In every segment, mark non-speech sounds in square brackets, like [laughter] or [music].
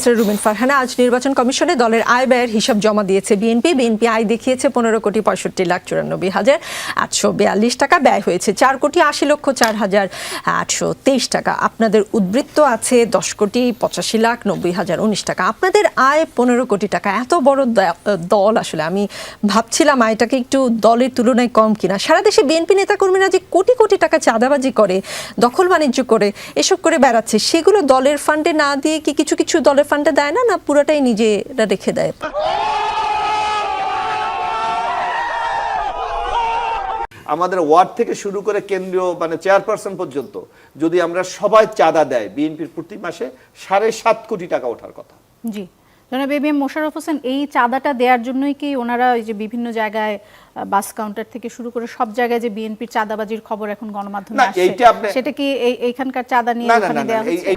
এসরা রুমিন ফারহানা, আজ নির্বাচন কমিশনে দলের আয় ব্যয়ের হিসাব জমা দিয়েছে বিএনপি। বিএনপি আয় দেখিয়েছে পনেরো কোটি পঁয়ষট্টি লাখ চুরানব্বই হাজার আটশো বিয়াল্লিশ টাকা। ব্যয় হয়েছে চার কোটি আশি লক্ষ চার হাজার আটশো তেইশ টাকা। আপনাদের উদ্বৃত্ত আছে দশ কোটি পঁচাশি লাখ নব্বই হাজার উনিশ টাকা। আপনাদের আয় পনেরো কোটি টাকা। এত বড় দল আসলে। আমি ভাবছিলাম আয়টাকে একটু দলের তুলনায় কম কিনা। সারা দেশে বিএনপি নেতাকর্মীরা যে কোটি কোটি টাকা চাঁদাবাজি করে, দখল বাণিজ্য করে, এসব করে বেড়াচ্ছে, সেগুলো দলের ফান্ডে না দিয়ে কি কিছু কিছু দলের ফান্ডে দেয় না না পুরোটাই নিজেরা রেখে দেয়? আমাদের ওয়ার্ড থেকে শুরু করে কেন্দ্রীয় মানে চেয়ারপারসন পর্যন্ত যদি আমরা সবাই চাঁদা দেয় বিএনপির প্রতি মাসে সাড়ে সাত কোটি টাকা ওঠার কথা। জি। জনাব মোশাররফ হোসেন এই চাঁদাটা দেওয়ার জন্যই কি ওনারা ওই যে বিভিন্ন জায়গায় বাস কাউন্টার থেকে শুরু করে সব জায়গায় যে বিএনপির চাঁদাবাজির খবর এখন গণমাধ্যমে আসছে সেটা কি এই এইখানকার চাঁদা নিয়ে ওখানে দেওয়া হচ্ছে?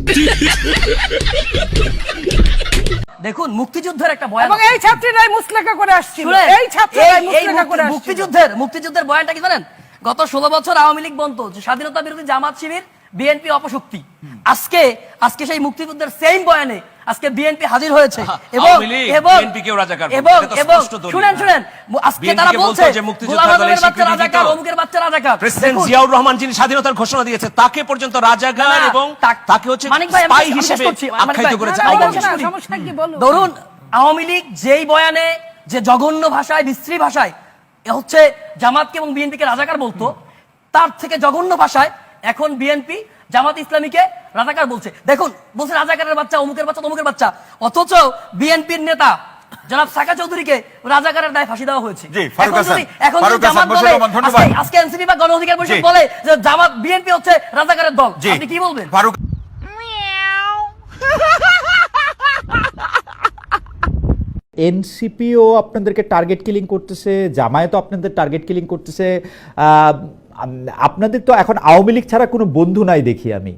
দেখুন মুক্তিযুদ্ধের একটা বয়ান এবং এই ছাত্রীরাই মুসলেখা করে আসছিল। এই ছাত্রীরাই মুসলেখা করে মুক্তি- আসছিল। মুক্তিযুদ্ধের মুক্তিযুদ্ধের বয়ানটা কি জানেন? গত ষোলো বছর আওয়ামী লীগ যে স্বাধীনতা বিরোধী জামাত শিবির বিএনপি অপশক্তি। আজকে আজকে সেই মুক্তিযুদ্ধের সেম বয়ানে আজকে বিএনপি হাজির হয়েছে। এবং এবং এবং এবং। শুনেন শুনেন আজকে তারা বলছে যে মুক্তিযোদ্ধা দলের আজমের বাচ্চা রাজাকার। অমুকের বাচ্চা রাজাকার। প্রেসিডেন্ট জিয়াউর রহমান যিনি স্বাধীনতার ঘোষণা দিয়েছে তাকে পর্যন্ত রাজাকার এবং তাকে হচ্ছে স্পাই হিসেবে আখ্যায়িত করেছে ধরুন আওয়ামী লীগ যেই বয়ানে যে জঘন্য ভাষায় বিশ্রী ভাষায় এ হচ্ছে জামাতকে এবং বিএনপিকে রাজাকার বলতো তার থেকে জঘন্য ভাষায় এখন বিএনপি জামাত ইসলামীকে রাজাকার বলছে। দেখুন বলছে রাজাকারের বাচ্চা অমুকের বাচ্চা তমুকের বাচ্চা। অথচ বিএনপির নেতা জনাব সাকা চৌধুরীকে রাজাকারের দায় ফাঁসি দেওয়া হয়েছে। এখন জামাত বলে আজকে- এনসিপি বা গণ অধিকার পরিষদ বলে যে জামাত বিএনপি হচ্ছে রাজাকারের দল। আপনি কি বলবেন? ফারুক [laughs] এনসিপিও আপনাদেরকে টার্গেট কিলিং করতেছে জামায়াতও আপনাদের টার্গেট কিলিং করতেছে। আপনাদের তো এখন আওয়ামী লীগ ছাড়া কোনো বন্ধু নাই দেখি আমি।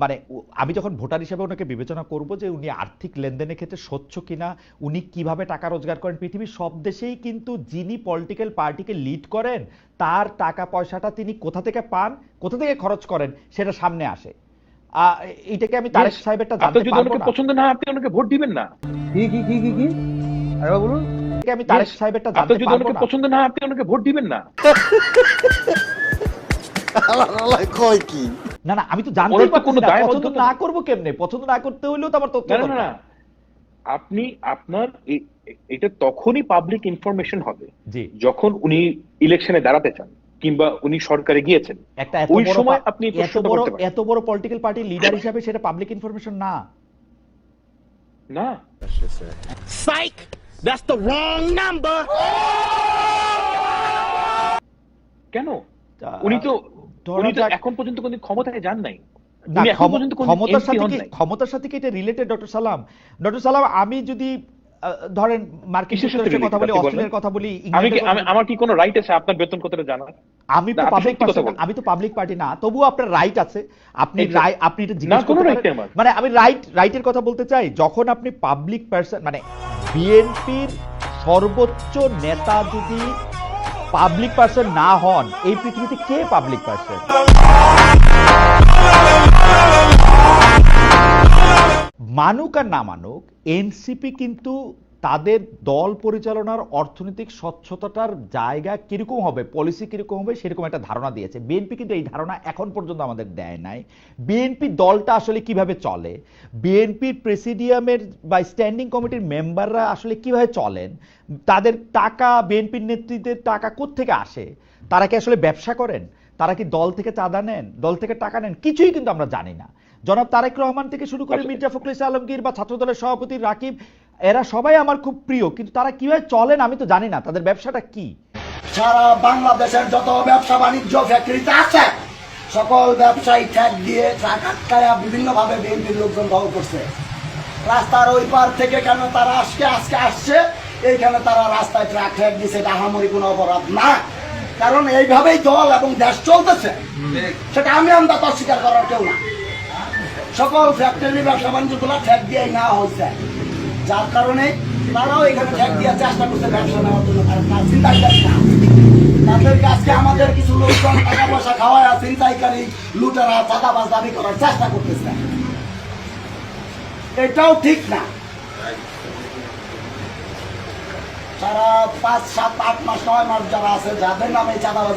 মানে আমি যখন ভোটার হিসেবে ওনাকে বিবেচনা করব যে উনি আর্থিক লেনদেনের ক্ষেত্রে স্বচ্ছ কিনা উনি কীভাবে টাকা রোজগার করেন পৃথিবীর সব দেশেই কিন্তু যিনি পলিটিক্যাল পার্টিকে লিড করেন তার টাকা পয়সাটা তিনি কোথা থেকে পান কোথা থেকে খরচ করেন সেটা সামনে আসে। আ, এইটাকে আমি তারেক সাহেবেরটা জানতে পারব না। পছন্দ না আপনি ওনাকে ভোট দিবেন না। এটাকে আমি তারেক সাহেবেরটা জানতে যদি পারব ওনাকে না। পছন্দ না আপনি ওনাকে ভোট দিবেন না। না না আমি তো জানতে ওনার তো পারছি না পছন্দ না করব কেমনে? পছন্দ না করতে হইলেও তো আমার তথ্য না না আপনি আপনার এটা তখনই পাবলিক ইনফরমেশন হবে যখন উনি ইলেকশনে দাঁড়াতে চান কিংবা উনি সরকারে গিয়েছেন। ওই বড় সময় আপনি এত বড় এত বড় পলিটিক্যাল পার্টি লিডার হিসাবে সেটা পাবলিক ইনফরমেশন না। না। কেন? তা, উনি তো ধরা উনি তো যাক- এখন পর্যন্ত কোনো ক্ষমতায় যান নাই। উনি কোনো ক্ষমতার সাথে। ক্ষমতার সাথে কি এটা রিলেটেড ডক্টর সালাম ডক্টর সালাম আমি যদি ধরেন মার্কিন যুক্তরাষ্ট্রের কথা বলি অস্ট্রেলিয়ার কথা বলি। আমার কি কোনো রাইট আছে আপনার বেতন কতটা জানার? আমি তো পাবলিক আমি তো পাবলিক পার্টি না তবুও আপনার রাইট আছে। আপনি রাই- আপনি এটা জিজ্ঞেস। মানে আমি রাইট রাইটের কথা বলতে চাই যখন আপনি পাবলিক পার্সন মানে বিএনপির সর্বোচ্চ নেতা যদি পাবলিক পার্সন না হন, এই পৃথিবীতে কে পাবলিক পার্সন মানুক আর না মানুক এনসিপি কিন্তু তাদের দল পরিচালনার অর্থনৈতিক স্বচ্ছতাটার জায়গা কীরকম হবে পলিসি কীরকম হবে সেরকম একটা ধারণা দিয়েছে। বিএনপি কিন্তু এই ধারণা এখন পর্যন্ত আমাদের দেয় নাই। বিএনপি দলটা আসলে কীভাবে চলে? বিএনপির প্রেসিডিয়ামের বা স্ট্যান্ডিং কমিটির মেম্বাররা আসলে কীভাবে চলেন? তাদের টাকা বিএনপির নেতৃত্বের টাকা কোত্থেকে আসে? তারা কি আসলে ব্যবসা করেন? তারা কি দল থেকে চাঁদা নেন? দল থেকে টাকা নেন? কিছুই কিন্তু আমরা জানি না। জনাব তারেক রহমান থেকে শুরু করে মির্জা ফখরুল আলমগীর বা ছাত্রদলের সভাপতি রাকিব এরা সবাই আমার খুব প্রিয়, কিন্তু তারা কীভাবে চলেন আমি তো জানি না। তাদের ব্যবসাটা কি? সারা বাংলাদেশের যত ব্যবসা বাণিজ্য ফ্যাক্টরিতে আছে, সকল ব্যবসায়ী ঠ্যাক দিয়ে ট্রাক আটকায়া বিভিন্ন ভাবে বিএনপির লোকজন দল করছে। রাস্তার ওই পার থেকে কেন তারা আজকে আজকে আসছে? এইখানে তারা রাস্তায় ট্রাক ঠ্যাক দিছে, এটা আহামরি কোনো অপরাধ না। কারণ এইভাবেই দল এবং দেশ চলতেছে। সেটা আমি আমদাত অস্বীকার করার কেউ না। সকল ফ্যাক্টরি ব্যবসা বাণিজ্যগুলো ঠ্যাক দিয়েই না হয়েছে যার কারণে তারাও এখানে ঠ্যাক দেওয়ার চেষ্টা করছে ব্যবসা নেওয়ার জন্য। তারা তার না। তাদেরকে আজকে আমাদের কিছু লোকজন টাকা পয়সা খাওয়ায় ছিনতাইকারী লুটেরা, চাঁদাবাজ দাবি করার চেষ্টা করতেছে। এটাও ঠিক না। তারা পাঁচ, সাত, আট মাস, নয় মাস যারা আছে, যাদের নামে চাঁদাবাজি